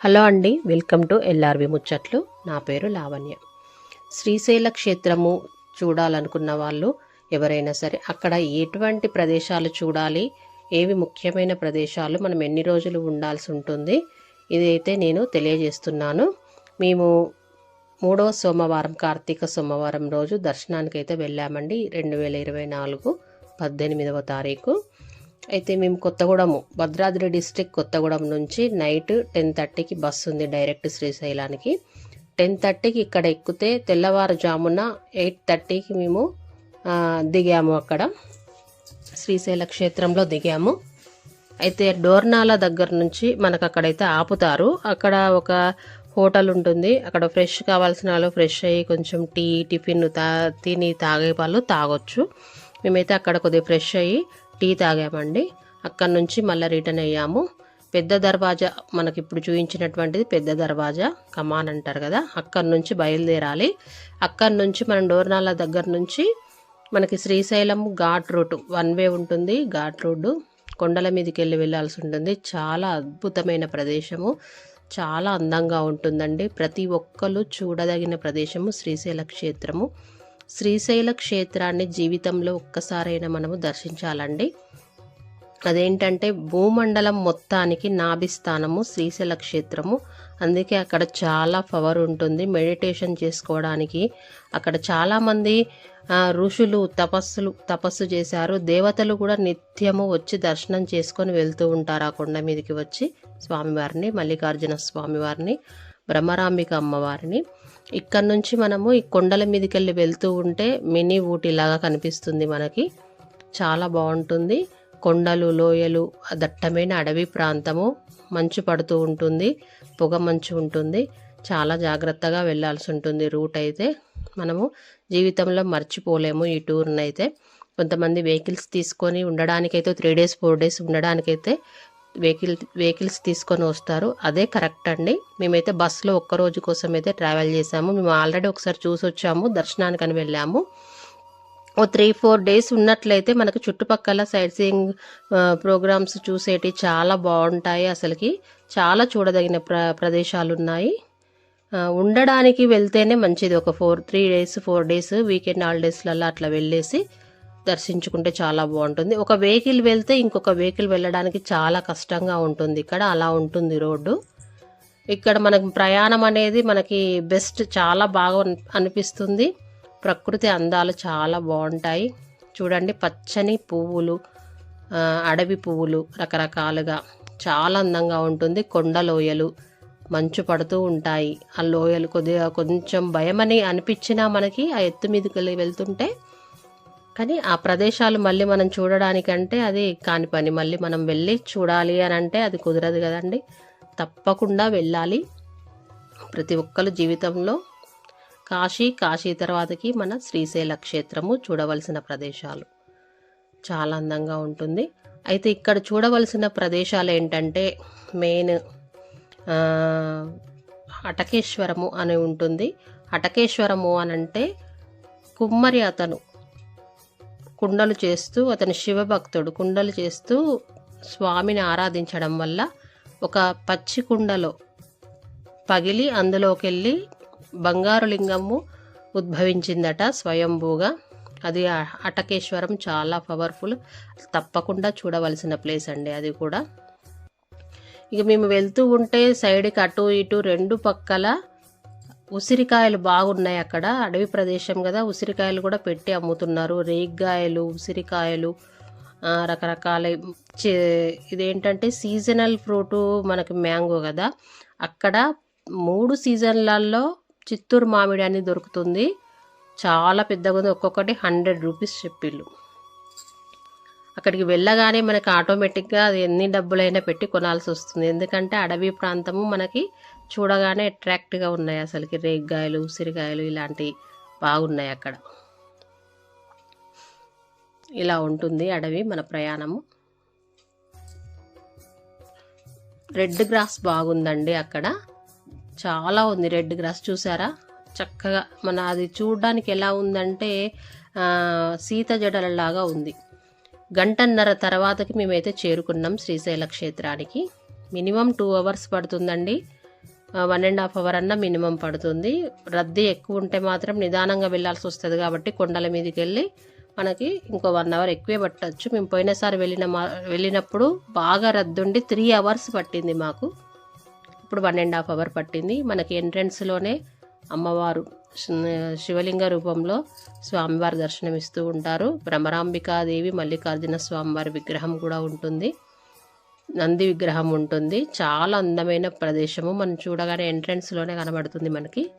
Hello అండి welcome to ఎల్ఆర్వి ముచ్చట్లు. నా పేరు లావణ్య. శ్రీశైల క్షేత్రము చూడాలనుకున్న వాళ్ళు ఎవరైనా సరే అక్కడ ఎటువంటి ప్రదేశాలు చూడాలి ఏవి ముఖ్యమైన ప్రదేశాలు మనం ఎన్ని రోజులు ఉండాల్సి ఉంటుంది ఇదైతే నేను తెలియజేస్తున్నాను. మేము మూడవ సోమవారం కార్తీక సోమవారం రోజు దర్శనానికి అయితే వెళ్ళామండి రెండు వేల ఇరవై నాలుగు పద్దెనిమిదవ తారీఖు. అయితే మేము కొత్తగూడెము. భద్రాద్రి డిస్ట్రిక్ట్ కొత్తగూడెం నుంచి నైట్ టెన్ థర్టీకి బస్సు ఉంది డైరెక్ట్ శ్రీశైలానికి. టెన్ థర్టీకి ఇక్కడ ఎక్కితే తెల్లవారుజామున ఎయిట్ థర్టీకి మేము దిగాము అక్కడ. శ్రీశైల క్షేత్రంలో దిగాము. అయితే డోర్నాల దగ్గర నుంచి మనకు అక్కడైతే ఆపుతారు. అక్కడ ఒక హోటల్ ఉంటుంది. అక్కడ ఫ్రెష్ కావాల్సిన వాళ్ళు ఫ్రెష్ అయ్యి కొంచెం టీ టిఫిన్ తా తిని తాగే వాళ్ళు తాగొచ్చు. మేమైతే అక్కడ కొద్దిగా ఫ్రెష్ అయ్యి టీ తాగామండి. అక్కడి నుంచి మళ్ళీ రిటర్న్ అయ్యాము. పెద్ద దర్వాజా మనకి ఇప్పుడు చూపించినటువంటిది పెద్ద దర్వాజా కమాన్ అంటారు కదా అక్కడి నుంచి బయలుదేరాలి. అక్కడి నుంచి మనం డోర్నాల దగ్గర నుంచి మనకి Srisailam ghat road one way ఉంటుంది. ఘాట్ రోడ్డు కొండల మీదకి వెళ్ళి వెళ్ళాల్సి ఉంటుంది. చాలా అద్భుతమైన ప్రదేశము. చాలా అందంగా ఉంటుందండి. ప్రతి ఒక్కరు చూడదగిన ప్రదేశము శ్రీశైల క్షేత్రము. శ్రీశైల క్షేత్రాన్ని జీవితంలో ఒక్కసారైనా మనము దర్శించాలండి. అదేంటంటే భూమండలం మొత్తానికి నాభిస్థానము శ్రీశైల క్షేత్రము. అందుకే అక్కడ చాలా పవర్ ఉంటుంది. మెడిటేషన్ చేసుకోవడానికి అక్కడ చాలామంది ఋషులు తపస్సులు తపస్సు చేశారు. దేవతలు కూడా నిత్యము వచ్చి దర్శనం చేసుకొని వెళ్తూ ఉంటారు ఆ కొండ మీదకి వచ్చి స్వామివారిని మల్లికార్జున స్వామివారిని బ్రహ్మరాంబిక అమ్మవారిని. ఇక్కడ నుంచి మనము ఈ కొండల మీదకి వెళ్ళి వెళ్తూ ఉంటే మినీ ఊటీ లాగా కనిపిస్తుంది మనకి. చాలా బాగుంటుంది. కొండలు లోయలు దట్టమైన అడవి ప్రాంతము మంచు పడుతూ ఉంటుంది. పొగ మంచు ఉంటుంది. చాలా జాగ్రత్తగా వెళ్ళాల్సి ఉంటుంది రూట్ అయితే. మనము జీవితంలో మర్చిపోలేము ఈ టూర్ని అయితే కొంతమంది వెహికల్స్ తీసుకొని ఉండడానికైతే త్రీ డేస్ ఫోర్ డేస్ ఉండడానికైతే వెహికల్ వెహికల్స్ తీసుకొని వస్తారు. అదే కరెక్ట్ అండి. మేమైతే బస్సులో ఒక్క రోజు కోసం అయితే ట్రావెల్ చేసాము మేము ఆల్రెడీ ఒకసారి చూసి వచ్చాము దర్శనానికని వెళ్ళాము. ఓ త్రీ ఫోర్ డేస్ ఉన్నట్లయితే మనకు చుట్టుపక్కల సైట్ సీయింగ్ ప్రోగ్రామ్స్ చూసేటి చాలా బాగుంటాయి అసలుకి. చాలా చూడదగిన ప్ర ప్రదేశాలు ఉన్నాయి ఉండడానికి వెళ్తేనే మంచిది. ఒక four three days four days weekend హాలిడేస్లలో అట్లా వెళ్ళేసి దర్శించుకుంటే చాలా బాగుంటుంది. ఒక వెహికల్ వెళ్తే ఇంకొక వెహికల్ వెళ్ళడానికి చాలా కష్టంగా ఉంటుంది. ఇక్కడ అలా ఉంటుంది రోడ్డు. ఇక్కడ మనకి ప్రయాణం అనేది మనకి బెస్ట్ చాలా బాగా అనిపిస్తుంది. ప్రకృతి అందాలు చాలా బాగుంటాయి. చూడండి పచ్చని పువ్వులు అడవి పువ్వులు రకరకాలుగా చాలా అందంగా ఉంటుంది. కొండ లోయలు మంచు పడుతూ ఉంటాయి. ఆ లోయలు కొద్దిగా కొంచెం భయమని అనిపించినా మనకి ఆ ఎత్తు మీదకి వెళ్ళి వెళ్తుంటే కానీ ఆ ప్రదేశాలు మళ్ళీ మనం చూడడానికంటే అది కాని పని. మళ్ళీ మనం వెళ్ళి చూడాలి అని అంటే అది కుదరదు కదండి. తప్పకుండా వెళ్ళాలి. ప్రతి ఒక్కరు జీవితంలో కాశీ కాశీ తర్వాతకి మన శ్రీశైల క్షేత్రము చూడవలసిన ప్రదేశాలు. చాలా అందంగా ఉంటుంది. అయితే ఇక్కడ చూడవలసిన ప్రదేశాలు ఏంటంటే మెయిన్ అటకేశ్వరము అని ఉంటుంది. అటకేశ్వరము అని అంటే కుమ్మరి అతను. కుండలు చేస్తూ అతను శివభక్తుడు కుండలు చేస్తూ స్వామిని ఆరాధించడం వల్ల ఒక పచ్చి కుండలో పగిలి అందులోకి వెళ్ళి బంగారు లింగము ఉద్భవించిందట స్వయంభూగా. అది అటకేశ్వరం చాలా పవర్ఫుల్. తప్పకుండా చూడవలసిన ప్లేస్ అండి అది కూడా. ఇక మేము వెళ్తూ ఉంటే సైడ్కి అటు ఇటు రెండు పక్కల ఉసిరికాయలు బాగున్నాయి అక్కడ. అడవి ప్రదేశం కదా ఉసిరికాయలు కూడా పెట్టి అమ్ముతున్నారు. రేగ్గాయలు ఉసిరికాయలు రకరకాల చే- ఇదేంటంటే సీజనల్ ఫ్రూటు మనకి మ్యాంగో కదా. అక్కడ మూడు సీజన్లలో చిత్తూరు మామిడి అని దొరుకుతుంది. చాలా పెద్దగా ఉంది. ఒక్కొక్కటి హండ్రెడ్ రూపీస్ చెప్పిళ్ళు. అక్కడికి వెళ్ళగానే మనకి ఆటోమేటిక్గా అది ఎన్ని డబ్బులైనా పెట్టి కొనాల్సి వస్తుంది. ఎందుకంటే అడవి ప్రాంతము మనకి చూడగానే అట్రాక్ట్గా ఉన్నాయి అసలుకి. రేగ్గాయలు ఉసిరికాయలు ఇలాంటివి బాగున్నాయి అక్కడ. ఇలా ఉంటుంది అడవి మన ప్రయాణము. రెడ్ గ్రాస్ బాగుందండి అక్కడ. చాలా ఉంది రెడ్ గ్రాస్ చూసారా? చక్కగా మన అది చూడడానికి ఎలా ఉందంటే సీత జడలలాగా ఉంది. గంటన్నర తర్వాతకి మేమైతే చేరుకున్నాం శ్రీశైల క్షేత్రానికి. మినిమం టూ అవర్స్ పడుతుందండి. వన్ అండ్ హాఫ్ అవర్ అన్న మినిమం పడుతుంది. రద్దీ ఎక్కువ ఉంటే మాత్రం నిదానంగా వెళ్ళాల్సి వస్తుంది కాబట్టి కొండల మీదకి వెళ్ళి మనకి ఇంకో వన్ అవర్ ఎక్కువే పట్టచ్చు. మేము పోయినసారి వెళ్ళిన మా వెళ్ళినప్పుడు బాగా రద్దుండి త్రీ అవర్స్ పట్టింది మాకు. ఇప్పుడు వన్ అండ్ హాఫ్ అవర్ పట్టింది. మనకి ఎంట్రన్స్లోనే అమ్మవారు శివలింగ రూపంలో స్వామివారి దర్శనం ఇస్తూ ఉంటారు. భ్రమరాంబికాదేవి మల్లికార్జున స్వామివారి విగ్రహం కూడా ఉంటుంది. నంది విగ్రహం ఉంటుంది. చాలా అందమైన ప్రదేశము. మనం చూడగానే ఎంట్రన్స్లోనే కనబడుతుంది మనకి.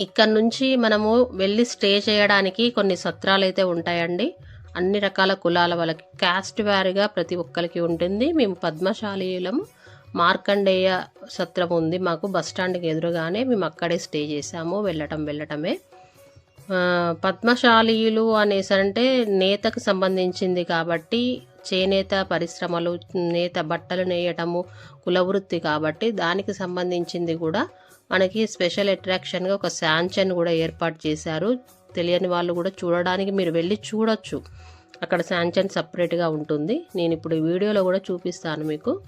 ఇక్కడ నుంచి మనము వెళ్ళి స్టే చేయడానికి కొన్ని సత్రాలు అయితే ఉంటాయండి. అన్ని రకాల కులాల వాళ్ళకి. క్యాస్ట్ వారిగా ప్రతి ఒక్కరికి ఉంటుంది. మేము పద్మశాలీలము మార్కండేయ సత్రం ఉంది మాకు. బస్ స్టాండ్కి ఎదురుగానే మేము అక్కడే స్టే చేసాము వెళ్ళటం వెళ్ళటమే. పద్మశాలీయులు అనేసి అంటే నేతకు సంబంధించింది కాబట్టి చేనేత పరిశ్రమలు నేత బట్టలు నేయటము కులవృత్తి కాబట్టి దానికి సంబంధించింది కూడా మనకి స్పెషల్ అట్రాక్షన్గా ఒక శాంచన్ కూడా ఏర్పాటు చేశారు. తెలియని వాళ్ళు కూడా చూడడానికి మీరు వెళ్ళి చూడొచ్చు. అక్కడ శాంచన్ సపరేట్గా ఉంటుంది. నేను ఇప్పుడు వీడియోలో కూడా చూపిస్తాను మీకు.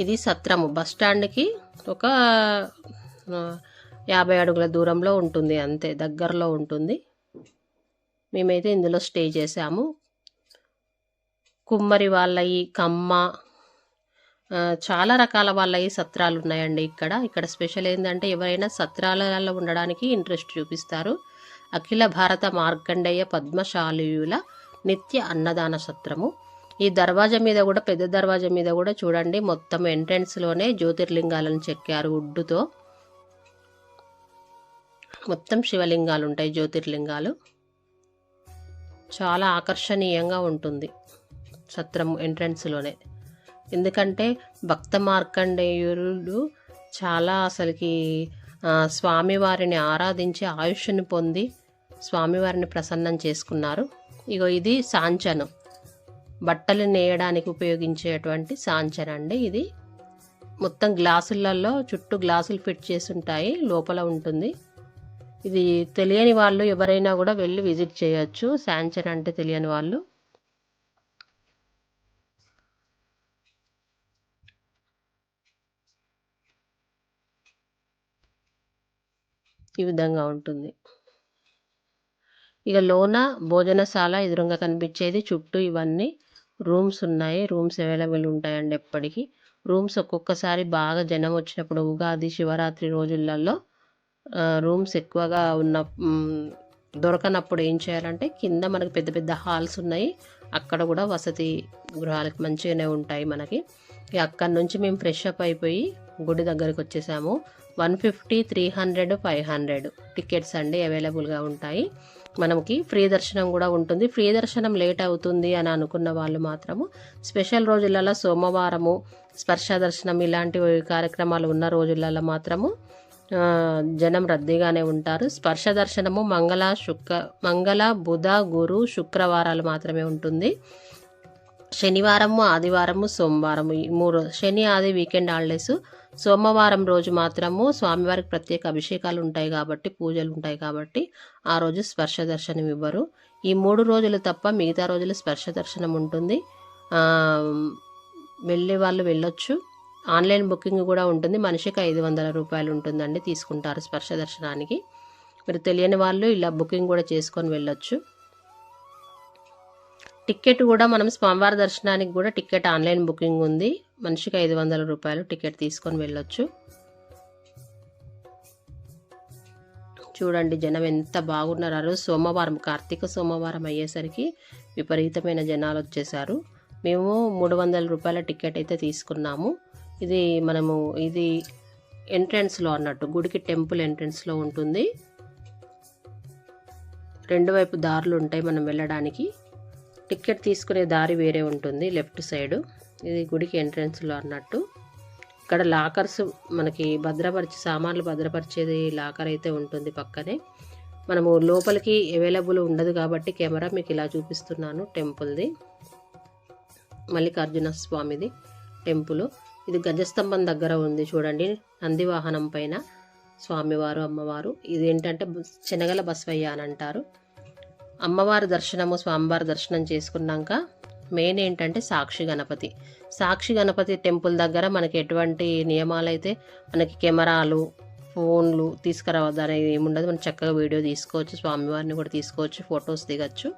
ఇది సత్రము. బస్ స్టాండ్కి ఒక యాభై అడుగుల దూరంలో ఉంటుంది. అంతే దగ్గరలో ఉంటుంది. మేమైతే ఇందులో స్టే చేసాము కుమ్మరి వాళ్ళయి కమ్మ చాలా రకాల వాళ్ళయి సత్రాలు ఉన్నాయండి ఇక్కడ. ఇక్కడ స్పెషల్ ఏంటంటే ఎవరైనా సత్రాలలో ఉండడానికి ఇంట్రెస్ట్ చూపిస్తారు. అఖిల భారత మార్కండేయ పద్మశాలీయుల నిత్య అన్నదాన సత్రము. ఈ దర్వాజా మీద కూడా పెద్ద దర్వాజా మీద కూడా చూడండి మొత్తం ఎంట్రన్స్లోనే జ్యోతిర్లింగాలను చెక్కారు ఉడ్డుతో. మొత్తం శివలింగాలు ఉంటాయి జ్యోతిర్లింగాలు. చాలా ఆకర్షణీయంగా ఉంటుంది. సత్రం ఎంట్రన్స్లోనే. ఎందుకంటే భక్త మార్కండేయులు చాలా అసలుకి స్వామివారిని ఆరాధించి ఆయుష్ని పొంది స్వామివారిని ప్రసన్నం చేసుకున్నారు. ఇగో ఇది సాంచనం. బట్టలు నేయడానికి ఉపయోగించేటువంటి సాంచన్ అండి ఇది. మొత్తం గ్లాసులలో చుట్టూ గ్లాసులు ఫిట్ చేసి ఉంటాయి లోపల ఉంటుంది. ఇది తెలియని వాళ్ళు ఎవరైనా కూడా వెళ్ళి విజిట్ చేయొచ్చు. శాంచన్ అంటే తెలియని వాళ్ళు. ఈ విధంగా ఉంటుంది. ఇక లోన భోజనశాల ఎదురుగా కనిపించేది చుట్టూ ఇవన్నీ రూమ్స్ ఉన్నాయి. రూమ్స్ అవైలబుల్ ఉంటాయండి ఎప్పటికీ. రూమ్స్ ఒక్కొక్కసారి బాగా జనం వచ్చినప్పుడు ఉగాది శివరాత్రి రోజులలో రూమ్స్ ఎక్కువగా ఉన్న దొరకనప్పుడు ఏం చేయాలంటే కింద మనకి పెద్ద పెద్ద హాల్స్ ఉన్నాయి. అక్కడ కూడా వసతి గృహాలకు మంచిగానే ఉంటాయి మనకి. ఇక అక్కడి నుంచి మేము ఫ్రెష్ అప్ అయిపోయి గుడి దగ్గరికి వచ్చేసాము. One fifty three hundred five hundred tickets అండి అవైలబుల్గా ఉంటాయి. మనకి ఫ్రీ దర్శనం కూడా ఉంటుంది. ఫ్రీ దర్శనం లేట్ అవుతుంది అని అనుకున్న వాళ్ళు మాత్రము స్పెషల్ రోజులలో సోమవారము స్పర్శ దర్శనం ఇలాంటి కార్యక్రమాలు ఉన్న రోజులలో మాత్రము జనం రద్దీగానే ఉంటారు. స్పర్శ దర్శనము మంగళ శుక్ర మంగళ బుధ గురు శుక్రవారాలు మాత్రమే ఉంటుంది. శనివారము ఆదివారము సోమవారము ఈ మూడు శని ఆది వీకెండ్ హాలిడేస్ సోమవారం రోజు మాత్రము స్వామివారికి ప్రత్యేక అభిషేకాలు ఉంటాయి కాబట్టి పూజలు ఉంటాయి కాబట్టి ఆ రోజు స్పర్శ దర్శనం ఇవ్వరు. ఈ మూడు రోజులు తప్ప మిగతా రోజులు స్పర్శ దర్శనం ఉంటుంది. వెళ్ళే వాళ్ళు వెళ్ళొచ్చు. ఆన్లైన్ బుకింగ్ కూడా ఉంటుంది. మనిషికి ఐదు వందల రూపాయలు ఉంటుందండి తీసుకుంటారు స్పర్శ దర్శనానికి. మీరు తెలియని వాళ్ళు ఇలా బుకింగ్ కూడా చేసుకొని వెళ్ళొచ్చు. టికెట్ కూడా మనం స్వామివారి దర్శనానికి కూడా టికెట్ ఆన్లైన్ బుకింగ్ ఉంది. మనిషికి ఐదు వందల రూపాయలు టికెట్ తీసుకొని వెళ్ళొచ్చు. చూడండి జనం ఎంత బాగున్నారు. సోమవారం కార్తీక సోమవారం అయ్యేసరికి విపరీతమైన జనాలు వచ్చేసారు. మేము మూడు వందల రూపాయల టికెట్ అయితే తీసుకున్నాము. ఇది మనము ఇది ఎంట్రన్స్లో అన్నట్టు గుడికి టెంపుల్ ఎంట్రన్స్లో ఉంటుంది. రెండు వైపు దారులు ఉంటాయి మనం వెళ్ళడానికి. టికెట్ తీసుకునే దారి వేరే ఉంటుంది లెఫ్ట్ సైడ్. ఇది గుడికి ఎంట్రన్స్లో అన్నట్టు. ఇక్కడ లాకర్స్ మనకి భద్రపరిచి సామాన్లు భద్రపరిచేది లాకర్ అయితే ఉంటుంది పక్కనే. మనము లోపలికి అవైలబుల్ ఉండదు కాబట్టి కెమెరా మీకు ఇలా చూపిస్తున్నాను టెంపుల్ది మల్లికార్జున స్వామిది టెంపుల్ ఇది గజస్తంభం దగ్గర ఉంది చూడండి నంది వాహనం పైన స్వామివారు అమ్మవారు. ఇది ఏంటంటే శనగల బస్వయ్య అని అంటారు. అమ్మవారి దర్శనము స్వామివారి దర్శనం చేసుకున్నాక మెయిన్ ఏంటంటే సాక్షి గణపతి. సాక్షి గణపతి టెంపుల్ దగ్గర మనకి ఎటువంటి నియమాలు అయితే మనకి కెమెరాలు ఫోన్లు తీసుకురావద్దు అనేది ఏముండదు. మనం చక్కగా వీడియో తీసుకోవచ్చు స్వామివారిని కూడా తీసుకోవచ్చు ఫొటోస్ దిగచ్చు.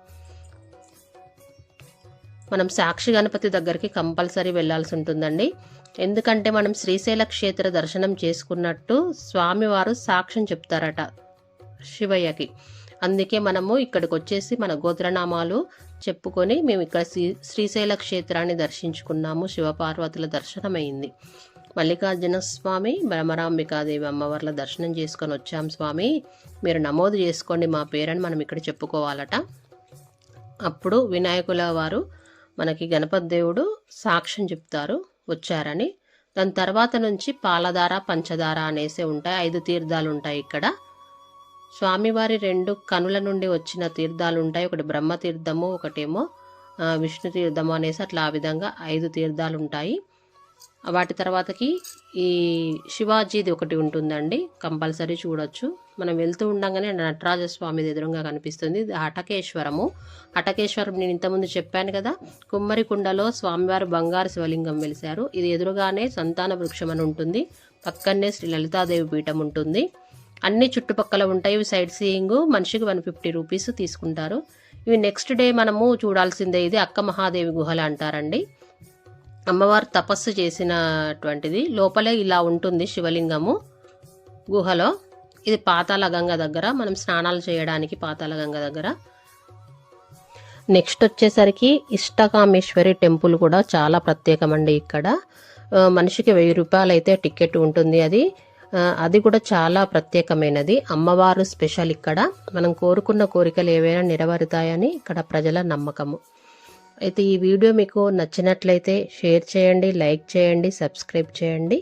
మనం సాక్షి గణపతి దగ్గరికి కంపల్సరీ వెళ్ళాల్సి ఉంటుందండి. ఎందుకంటే మనం శ్రీశైల క్షేత్ర దర్శనం చేసుకున్నట్టు స్వామివారు సాక్ష్యం చెప్తారట శివయ్యకి. అందుకే మనము ఇక్కడికి వచ్చేసి మన గోత్రనామాలు చెప్పుకొని మేము ఇక్కడ శ్రీ శ్రీశైల క్షేత్రాన్ని దర్శించుకున్నాము. శివపార్వతుల దర్శనమైంది. మల్లికార్జున స్వామి బ్రహ్మరాంబికాదేవి అమ్మవార్ల దర్శనం చేసుకొని వచ్చాం స్వామి. మీరు నమోదు చేసుకోండి మా పేరని మనం ఇక్కడ చెప్పుకోవాలట. అప్పుడు వినాయకుల వారు మనకి గణపతి దేవుడు సాక్ష్యం చెప్తారు వచ్చారని. దాని తర్వాత నుంచి పాలధార పంచదార అనేసి ఉంటాయి. ఐదు తీర్థాలు ఉంటాయి ఇక్కడ. స్వామివారి రెండు కనుల నుండి వచ్చిన తీర్థాలు ఉంటాయి ఒకటి బ్రహ్మ తీర్థము ఒకటేమో విష్ణు తీర్థము అనేసి అట్లా ఆ విధంగా ఐదు తీర్థాలు ఉంటాయి వాటి తర్వాతకి ఈ శివాజీది ఒకటి ఉంటుందండి. కంపల్సరీ చూడొచ్చు. మనం వెళ్తూ ఉండగానే నటరాజ స్వామిది ఎదురుగా కనిపిస్తుంది. ఇది హటకేశ్వరము. హటకేశ్వరం నేను ఇంతకుముందు చెప్పాను కదా కుమ్మరికుండలో స్వామివారు బంగారు శివలింగం వెలిశారు. ఇది ఎదురుగానే సంతాన వృక్షం అని ఉంటుంది. పక్కనే శ్రీ లలితాదేవి పీఠం ఉంటుంది. అన్ని చుట్టుపక్కల ఉంటాయి. ఇవి సైట్ సీయింగ్ మనిషికి వన్ ఫిఫ్టీ రూపీస్ తీసుకుంటారు. ఇవి నెక్స్ట్ డే మనము చూడాల్సిందే ఇది అక్క మహాదేవి గుహలు అంటారండి. అమ్మవారు తపస్సు చేసినటువంటిది. లోపలే ఇలా ఉంటుంది శివలింగము గుహలో. ఇది పాతాళ గంగ దగ్గర. మనం స్నానాలు చేయడానికి పాతాళ గంగ దగ్గర. నెక్స్ట్ వచ్చేసరికి ఇష్టకామేశ్వరి టెంపుల్ కూడా చాలా ప్రత్యేకమండి ఇక్కడ. మనిషికి వెయ్యి రూపాయలు అయితే టికెట్ ఉంటుంది అది. అది కూడా చాలా ప్రత్యేకమైనది. అమ్మవారు స్పెషల్ ఇక్కడ. మనం కోరుకున్న కోరికలు ఏవైనా నెరవేరుతాయని ఇక్కడ ప్రజల నమ్మకము. అయితే ఈ వీడియో మీకు నచ్చినట్లయితే షేర్ చేయండి లైక్ చేయండి సబ్స్క్రైబ్ చేయండి.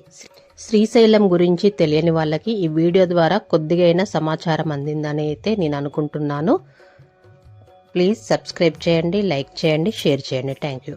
శ్రీశైలం గురించి తెలియని వాళ్ళకి ఈ వీడియో ద్వారా కొద్దిగైనా సమాచారం అందిందని అయితే నేను అనుకుంటున్నాను. ప్లీజ్ సబ్స్క్రైబ్ చేయండి లైక్ చేయండి షేర్ చేయండి. Thank you.